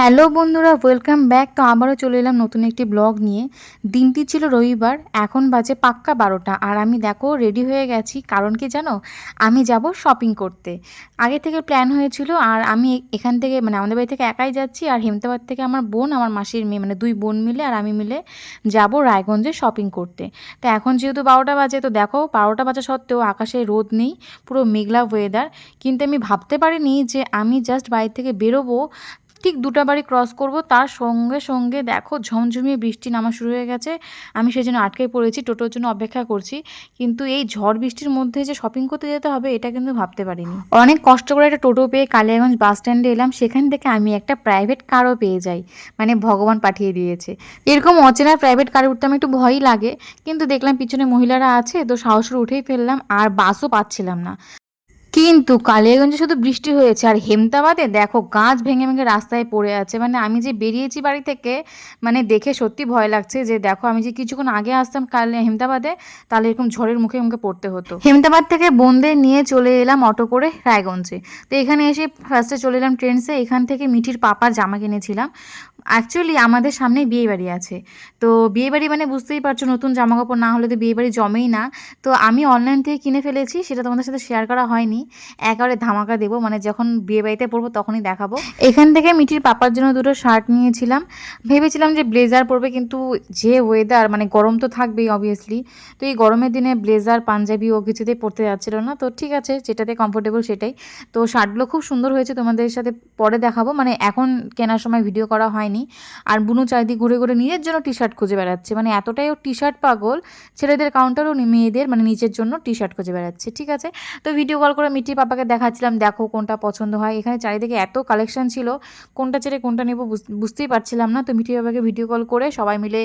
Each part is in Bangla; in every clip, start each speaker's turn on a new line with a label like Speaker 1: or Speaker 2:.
Speaker 1: হ্যালো বন্ধুরা ওয়েলকাম ব্যাক তো আবারও চলে এলাম নতুন একটি ব্লগ নিয়ে। দিনটি ছিল রবিবার, এখন বাজে পাক্কা বারোটা। আর আমি দেখো রেডি হয়ে গেছি। কারণ কি জানো? আমি যাব শপিং করতে। আগে থেকে প্ল্যান হয়েছিল, আর আমি এখান থেকে মানে আমাদের বাড়ি থেকে একাই যাচ্ছি, আর হেমতাবাদ থেকে আমার বোন, আমার মাসির মেয়ে মানে দুই বোন মিলে আর আমি মিলে যাব রায়গঞ্জে শপিং করতে। তো এখন যেহেতু বারোটা বাজে, তো দেখো, বারোটা বাজা সত্ত্বেও আকাশে রোদ নেই, পুরো মেঘলা ওয়েদার কিন্তু আমি ভাবতে পারিনি যে আমি জাস্ট বাড়ি থেকে বেরোবো ঠিক দুটা বাড়ি ক্রস করব, তার সঙ্গে সঙ্গে দেখো ঝমঝমিয়ে বৃষ্টি নামা শুরু হয়ে গেছে। আমি সেই জন্য আটকে পড়েছি, টোটোর জন্য অপেক্ষা করছি। কিন্তু এই ঝড় বৃষ্টির মধ্যে যে শপিং করতে যেতে হবে, এটা কিন্তু ভাবতে পারিনি। অনেক কষ্ট করে একটা টোটো পেয়ে কালিয়াগঞ্জ বাস স্ট্যান্ডে এলাম, সেখান থেকে আমি একটা প্রাইভেট কারও পেয়ে যাই মানে ভগবান পাঠিয়ে দিয়েছে। এরকম অচেনা প্রাইভেট কারে উঠতে আমার একটু ভয়ই লাগে, কিন্তু দেখলাম পিছনে মহিলারা আছে, তো সাহসের উঠেই ফেললাম, আর বাসও পাচ্ছিলাম না। কিন্তু কালিয়াগঞ্জে শুধু বৃষ্টি হয়েছে, আর হেমতাবাদে দেখো গাছ ভেঙে ভেঙে রাস্তায় পড়ে আছে। মানে আমি যে বেরিয়েছি বাড়ি থেকে মানে দেখে সত্যি ভয় লাগছে যে দেখো আমি যে কিছুক্ষণ আগে আসতাম কাল হেমতাবাদে, তাহলে এরকম ঝড়ের মুখে মুখে পড়তে হতো। হেমতাবাদ থেকে বোনদের নিয়ে চলে এলাম অটো করে রায়গঞ্জে। তো এখানে এসে ফার্স্টে চলে এলাম ট্রেন্সে এখান থেকে মিঠির পাপার জামা কিনেছিলাম। অ্যাকচুয়ালি আমাদের সামনেই বিয়ে বাড়ি আছে। তো বিয়ে বাড়ি মানে বুঝতেই পারছ, নতুন জামা কাপড় না হলে তো বিয়ে বাড়ি জমেই না। তো আমি অনলাইন থেকে কিনে ফেলেছি, সেটা তোমাদের সাথে শেয়ার করা হয়নি। একেবারে ধামাকা দেবো মানে যখন বিয়ে বাড়িতে পরবো তখনই দেখাবো। এখান থেকে মিঠির পাপার জন্য দুটো শার্ট নিয়েছিলাম। ভেবেছিলাম যে ব্লেজার পরবে, কিন্তু যে ওয়েদার মানে গরম তো থাকবেই অবভিয়াসলি তো এই গরমের দিনে ব্লেজার পাঞ্জাবি ও কিছুতেই পরতে যাচ্ছিল না। তো ঠিক আছে, যেটাতে কমফোর্টেবল সেটাই। তো শার্টগুলো খুব সুন্দর হয়েছে, তোমাদের সাথে পরে দেখাবো। মানে এখন কেনার সময় ভিডিও করা হয়নি আর বুনু চারিদিক ঘুরে ঘুরে নিজের জন্য টি শার্ট খুঁজে বেড়াচ্ছে। মানে এতটাই ও টি শার্ট পাগল, ছেলেদের কাউন্টারও মেয়েদের মানে নিজের জন্য টি শার্ট খুঁজে বেড়াচ্ছে, ঠিক আছে? তো ভিডিও কল করে মিটি পাপাকে দেখাচ্ছিলাম, দেখো কোনটা পছন্দ হয়। এখানে চারিদিকে এত কালেকশন ছিল, কোনটা ছেড়ে কোনটা নেব বুঝতেই পারছিলাম না। তো মিটি পাপাকে ভিডিও কল করে সবাই মিলে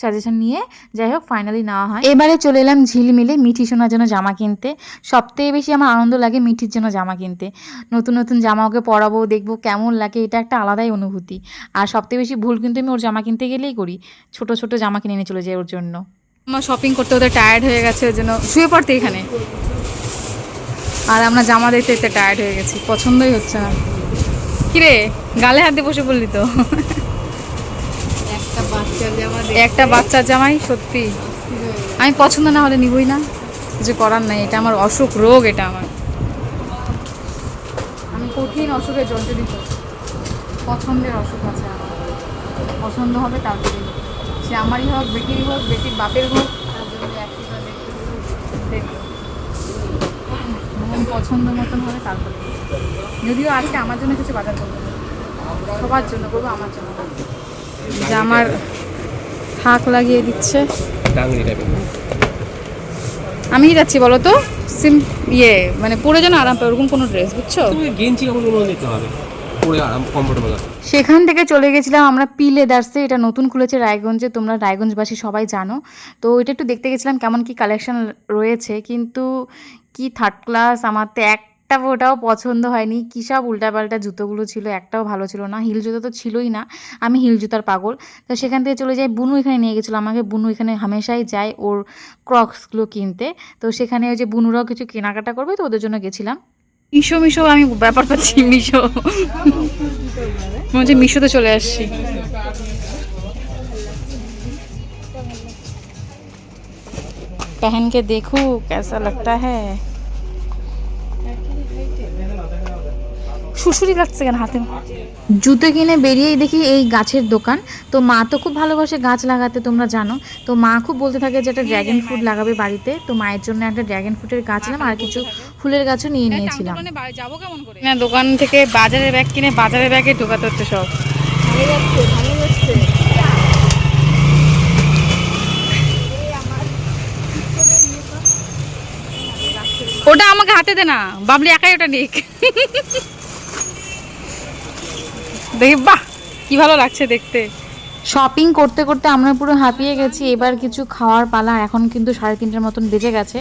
Speaker 1: সাজেশন নিয়ে যাই হোক ফাইনালি নেওয়া হয়। এবারে চলে এলাম ঝিলমিলে মিঠি সোনার জন্য জামা কিনতে। সবথেকে বেশি আমার আনন্দ লাগে মিঠির জন্য জামা কিনতে। নতুন নতুন জামা ওকে পরাবো, দেখব কেমন লাগে, এটা একটা আলাদাই অনুভূতি। আর সবথেকে বেশি ভুল কিন্তু আমি ওর জামা কিনতে গেলেই করি। ছোট ছোট জামা কিনে নিয়ে চলে যাই ওর জন্য।
Speaker 2: আমার শপিং করতে ওদের টায়ার্ড হয়ে গেছে ওই জন্য শুয়ে পড়তে এখানে। আর আমরা জামা দেখতে দেখতে টায়ার্ড হয়ে গেছি পছন্দই হচ্ছে না। কিরে গালে হাতে বসে পড়লি তো।
Speaker 3: একটা বাচ্চার জামা
Speaker 2: একটা বাচ্চার জামাই সত্যি। আমি পছন্দ না হলে নিবই না। কিছু করার নাই এটা আমার অসুখ রোগ এটা আমার। আমি কঠিন অসুখে জর্জরিত পছন্দের অসুখ আছে। পছন্দ হবে তারপরে। সে আমারই হোক বেটির হোক বেটির বাপের হোক দেখব মন পছন্দ মতন হবে তারপরে। যদিও আজকে আমার জন্য কিছু বাজার করব সবার জন্য করব আমার জন্য। যে আমার থাক লাগিয়ে দিচ্ছে। আমি যাচ্ছি বলো তো? সিম ইয়ে মানে পরে যেন আরাম পায় ওরকম কোনো ড্রেস বুঝছ?
Speaker 4: গেঞ্জি কাপড় নিতে হবে।
Speaker 1: সেখান থেকে চলে গেছিলাম আমরা পি লেদার্সে এটা নতুন খুলেছে রায়গঞ্জে, তোমরা রায়গঞ্জবাসী সবাই জানো। তো এটা একটু দেখতে গেছিলাম কেমন কি কালেকশন রয়েছে, কিন্তু কি থার্ড ক্লাস আমার তো একটা ওটাও পছন্দ হয়নি। কী সব উল্টাপাল্টা জুতোগুলো ছিল, একটাও ভালো ছিল না। হিল জুতো তো ছিলই না, আমি হিল জুতার পাগল। তো সেখান থেকে চলে যাই, বুনু এখানে নিয়ে গেছিল। আমাকে বুনু এখানে হামেশাই যায় ওর ক্রক্সগুলো কিনতে। তো সেখানে ওই যে বুনুরাও কিছু কেনাকাটা করবে, তো ওদের জন্য গেছিলাম।
Speaker 2: মিশো মিশো আমি ব্যাপার পাচ্ছি মিশো মনে হচ্ছে মিশোতে চলে আসছি
Speaker 1: पहन के देखूं कैसा लगता है
Speaker 2: শুশুরি লাগছে কেন হাতে
Speaker 1: জুতো কিনে বেরিয়েই দেখি এই গাছের দোকান তো মা তো খুব ভালোবাসে গাছ লাগাতে তোমরা জানো তো মা খুব বলতে থাকে যে একটা ড্র্যাগন ফ্রুট লাগাবে বাড়িতে তো মায়ের জন্য একটা ড্র্যাগন ফ্রুটের গাছ নিলাম আর কিছু ফুলের গাছও নিয়ে নিয়েছিলাম।
Speaker 2: যাব কেমন করে? না দোকান থেকে বাজারের ব্যাগ কিনে বাজারের ব্যাগে ঢোকাতে হচ্ছে সব। ওটা আমাকে হাতে দে না বাবলি একাই ওটা নিক। দেখি বাহ কি ভালো লাগছে দেখতে।
Speaker 1: শপিং করতে করতে আমরা পুরো হাঁপিয়ে গেছি। এবার কিছু খাওয়ার পালা এখন কিন্তু সাড়ে তিনটার মতন বেজে গেছে।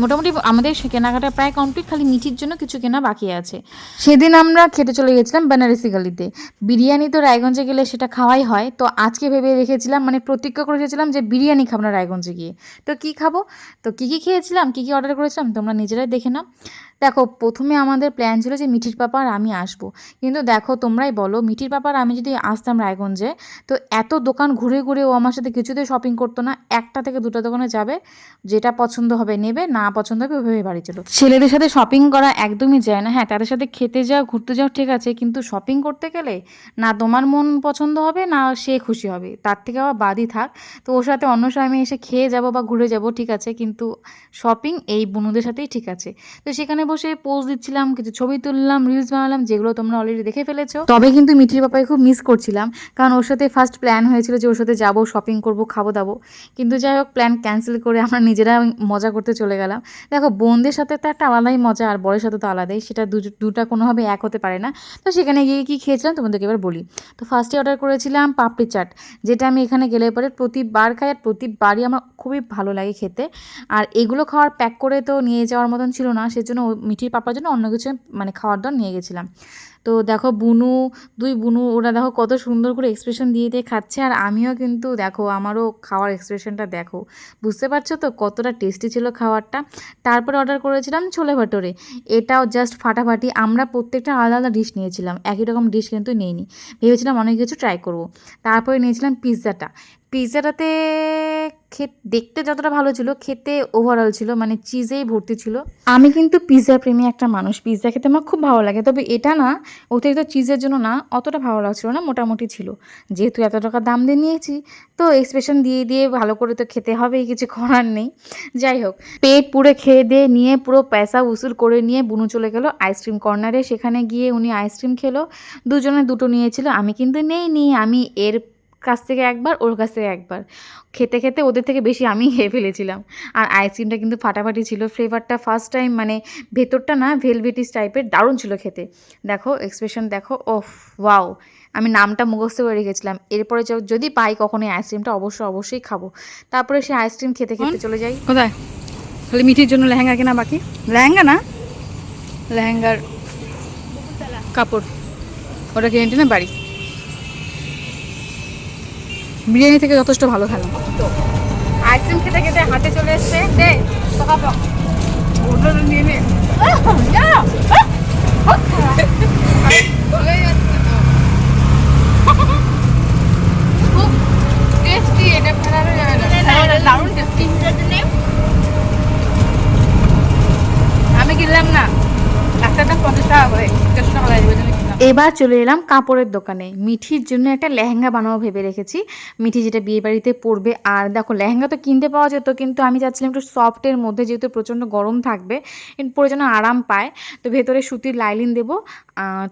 Speaker 1: মোটামুটি আমাদের কেনাকাটা প্রায় কমপ্লিট খালি মিঠির জন্য কিছু কেনা বাকি আছে। সেদিন আমরা খেতে চলে গেছিলাম বেনারসি গালিতে। বিরিয়ানি তো রায়গঞ্জে গেলে সেটা খাওয়াই হয়। তো আজকে ভেবে রেখেছিলাম মানে প্রতিজ্ঞা করে রেখেছিলাম যে বিরিয়ানি খাব না রায়গঞ্জে গিয়ে। তো কি খাব? তো কি কি খেয়েছিলাম? কি কি অর্ডার করেছিলাম? তোমরা নিজেরাই দেখে নাও। দেখো, প্রথমে আমাদের প্ল্যান ছিল যে মিঠির পাপা আর আমি আসব। কিন্তু দেখো, তোমরাই বলো, মিঠির পাপা আর আমি যদি আসতাম রায়গঞ্জে, তো এত দোকান ঘুরে ঘুরে ও আমার সাথে কিছুতেই শপিং করতো না, একটা থেকে দুটো দোকানে যাবে, যেটা পছন্দ হবে নেবে, না পছন্দ হবে ওইভাবে বাড়ি চলো। ছেলেদের সাথে শপিং করা একদমই যায় না হ্যাঁ তাদের সাথে খেতে যাও, ঘুরতে যাও, ঠিক আছে, কিন্তু শপিং করতে গেলে না তোমার মন পছন্দ হবে, না সে খুশি হবে। তার থেকে আবার বাদই থাক, তো ওর সাথে অন্য সময় এসে খেয়ে যাব বা ঘুরে যাব, ঠিক আছে, কিন্তু শপিং এই বন্ধুদের সাথেই ঠিক আছে। তো সেখানে বসে পোজ দিচ্ছিলাম, কিছু ছবি তুললাম রিলস বানালাম, যেগুলো তোমরা অলরেডি দেখে ফেলেছো। তবে কিন্তু মিঠির পাপাকে খুব মিস করছিলাম, কারণ ওর সাথে ফার্স্ট প্ল্যান হয়েছিল যে ওর সাথে যাব শপিং করব, খাব, দাবো। কিন্তু যাই হোক প্ল্যান ক্যান্সেল করে আমরা নিজেরা মজা করতে চলে গেলাম। দেখো, বোনদের সাথে তো একটা আলাদাই মজা, আর বরের সাথে তো আলাদাই, সেটা দুটা কোনোভাবে এক হতে পারে না। তো সেখানে গিয়ে কী খেয়েছিলাম, তোমাদেরকে এবার বলি। তো ফার্স্টে অর্ডার করেছিলাম পাপড়ি চাট, যেটা আমি এখানে গেলে পরে প্রতিবার খাই, আর প্রতিবারই আমার খুবই ভালো লাগে খেতে। আর এগুলো খাওয়ার প্যাক করে তো নিয়ে যাওয়ার মতন ছিল না, সেজন্য ও মিঠির পাপার জন্য অন্য কিছু মানে খাওয়ার দাওয়ার নিয়ে গেছিলাম। তো দেখো বুনু, দুই বুনু, ওরা দেখো কত সুন্দর করে এক্সপ্রেশন দিয়ে দিয়ে খাচ্ছে আর আমিও কিন্তু দেখো আমারও খাওয়ার এক্সপ্রেশনটা দেখো। বুঝতে পারছ তো কতটা টেস্টি ছিল খাবারটা তারপরে অর্ডার করেছিলাম ছোলে ভাটোরে। এটাও জাস্ট ফাটাফাটি, আমরা প্রত্যেকটা আলাদা আলাদা ডিশ নিয়েছিলাম, একই রকম ডিশ কিন্তু নেইনি। ভেবেছিলাম অনেক কিছু ট্রাই করব। তারপরে নিয়েছিলাম পিৎজাটা পিৎজাটাতে খেত দেখতে যতটা ভালো ছিল, খেতে ওভারঅল ছিল মানে চিজেই ভর্তি ছিল। আমি কিন্তু পিৎজা প্রেমী একটা মানুষ পিৎজা খেতে আমার খুব ভালো লাগে। তবে এটা না, অতিরিক্ত চিজের জন্য না, অতটা ভালো লাগছিল না, মোটামুটি ছিল। যেহেতু এত টাকা দাম দিয়ে নিয়েছি, তো এক্সপ্রেশন দিয়ে দিয়ে ভালো করে তো খেতে হবেই, কিছু করার নেই। যাই হোক, পেট পুরো খেয়ে দিয়ে নিয়ে পুরো পয়সা উসুল করে নিয়ে বুনু চলে গেল আইসক্রিম কর্নারে সেখানে গিয়ে উনি আইসক্রিম খেলো। দুজনে দুটো নিয়েছিল, আমি কিন্তু নেই নি আমি এর কাছ থেকে একবার ওর কাছ থেকে একবার। খেতে খেতে ওদের থেকে বেশি আমি খেয়ে ফেলেছিলাম। আর আইসক্রিমটা কিন্তু ফাটাফাটি ছিল। ফ্লেভারটা ফার্স্ট টাইম মানে ভেতরটা না ভেলভেটিস টাইপের দারুণ ছিল খেতে। দেখো এক্সপ্রেশন দেখো ওফ ওয়াও আমি নামটা মুখস্থ করে রেখেছিলাম। এরপরে যদি পাই কখনো এই আইসক্রিমটা অবশ্যই অবশ্যই খাব। তারপরে সে আইসক্রিম খেতে খেতে চলে যাই।
Speaker 2: কোথায়? খালি মিঠির জন্য লেহেঙ্গা কেনা বাকি? লেহেঙ্গা না? লেহেঙ্গার কাপড়। ওটা কিনে টেনে বাড়ি? বিরিয়ানি থেকে যথেষ্ট ভালো খেলাম। আইসক্রিম খেতে খেতে হাতে চলে এসছে। দে নিয়ে নে খুব টেস্টি এটা ফেলানো যাবে না দারুণ টেস্টি আমি কিনলাম না একটা দাম পঞ্চাশ টাকা করে দেড়শো টাকা লাগবে ওই জন্য কিনলাম
Speaker 1: এবার চলে এলাম কাপড়ের দোকানে। মিঠির জন্য একটা লেহেঙ্গা বানাবো ভেবে রেখেছি। মিঠি যেটা বিয়ে বাড়িতে পরবে, আর দেখো, লেহেঙ্গা তো কিনতে পাওয়া যেত, কিন্তু আমি চাচ্ছিলাম একটু সফটের মধ্যে, যেহেতু প্রচণ্ড গরম থাকবে পরে যেন আরাম পায়, তো ভেতরে সুতির লাইলিন দেবো।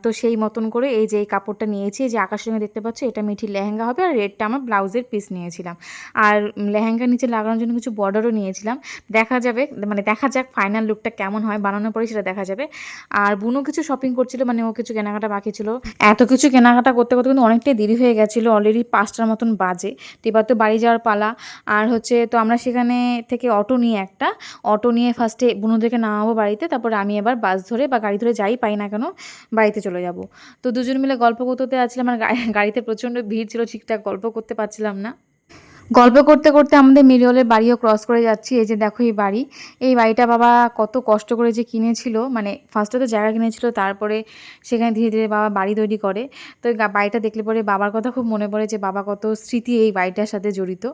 Speaker 1: তো সেই মতন করে এই যে এই কাপড়টা নিয়েছি যে আকাশের সঙ্গে দেখতে পাচ্ছ, এটা মিঠি লেহেঙ্গা হবে আর রেডটা আমার ব্লাউজের পিস নিয়েছিলাম। আর লেহেঙ্গা নিচে লাগানোর জন্য কিছু বর্ডারও নিয়েছিলাম। দেখা যাবে মানে দেখা যাক ফাইনাল লুকটা কেমন হয়, বানানোর পরে সেটা দেখা যাবে। আর বুনু কিছু শপিং করছিল মানে ও কিছু কেনাকাটা বাকি ছিল। এত কিছু কেনাকাটা করতে করতে কিন্তু অনেকটাই দেরি হয়ে গেছিল অলরেডি পাঁচটার মতন বাজে। তো এবার তো বাড়ি যাওয়ার পালা। আর হচ্ছে, তো আমরা সেখানে থেকে অটো নিয়ে একটা অটো নিয়ে ফার্স্টে বুনুদেরকে নামাবো বাড়িতে, তারপর আমি এবার বাস ধরে বা গাড়ি ধরে যাই, পাই না কেন বাড়িতে চলে যাব। তো দুজন মিলে গল্প করতে আছিলাম আর গাড়িতে প্রচণ্ড ভিড় ছিল, ঠিকঠাক গল্প করতে পারছিলাম না। গল্প করতে করতে আমাদের মিরিয়লের বাড়িও ক্রস করে যাচ্ছি। এই যে দেখো এই বাড়ি। এই বাড়িটা বাবা কত কষ্ট করে যে কিনেছিল। মানে ফার্স্টে তো জায়গা কিনেছিল, তারপরে সেখানে ধীরে ধীরে বাবা বাড়ি তৈরি করে। তো বাড়িটা দেখলে পরে বাবার কথা খুব মনে পড়ে যে বাবা কত স্মৃতি এই বাড়িটার সাথে জড়িত,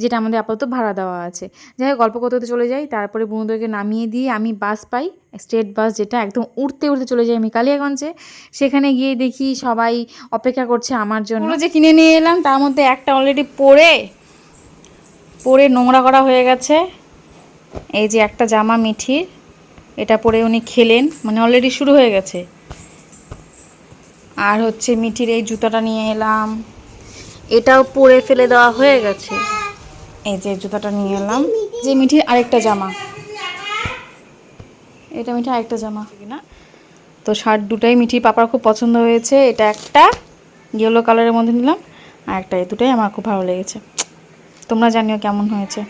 Speaker 1: যেটা আমাদের আপাতত ভাড়া দেওয়া আছে। যাই হোক, গল্প করতে চলে যাই। তারপরে বন্ধুদেরকে নামিয়ে দিয়ে আমি বাস পাই স্টেট বাস যেটা একদম উঠতে উঠতে চলে যাই আমি কালিয়াগঞ্জে। সেখানে গিয়ে দেখি সবাই অপেক্ষা করছে আমার জন্য।
Speaker 2: যে কিনে নিয়ে এলাম, তার মধ্যে একটা অলরেডি পরে
Speaker 1: পরে নোংরা করা হয়ে গেছে। এই যে একটা জামা মিঠির এটা পরে উনি খেলেন মানে অলরেডি শুরু হয়ে গেছে। আর হচ্ছে মিঠির এই জুতাটা নিয়ে এলাম। এটাও পরে ফেলে দেওয়া হয়ে গেছে। এই যে জুতাটা নিয়ে এলাম। যে মিঠির আরেকটা জামা। এটা মিঠির আরেকটা জামা। না তো শার্ট দুটাই মিঠি পাপার খুব পছন্দ হয়েছে। এটা একটা ইয়েলো কালারের মধ্যে নিলাম। আর একটা এই দুটাই আমার খুব ভালো লেগেছে। তোমরা জানিও কেমন হয়েছে।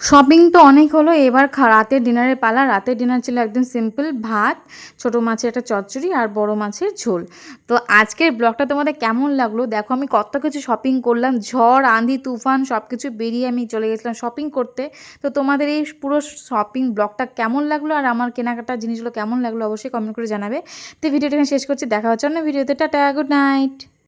Speaker 1: শপিং তো অনেক হলো, এবার রাতের ডিনারের পালা। রাতের ডিনার ছিল একদম সিম্পল ভাত, ছোট মাছের একটা চচ্চড়ি আর বড় মাছের ঝোল। তো আজকের ব্লগটা তোমাদের কেমন লাগল? দেখো, আমি কত কিছু শপিং করলাম। ঝড়, আঁধি, তুফান সব কিছু বেরিয়ে আমি চলে গেছিলাম শপিং করতে। তো তোমাদের এই পুরো শপিং ব্লগটা কেমন লাগল আর আমার কেনাকাটা জিনিসগুলো কেমন লাগল অবশ্যই কমেন্ট করে জানাবে। তো ভিডিওটা শেষ করছি। দেখা হচ্ছে অন্য ভিডিওতে টাটা গুড নাইট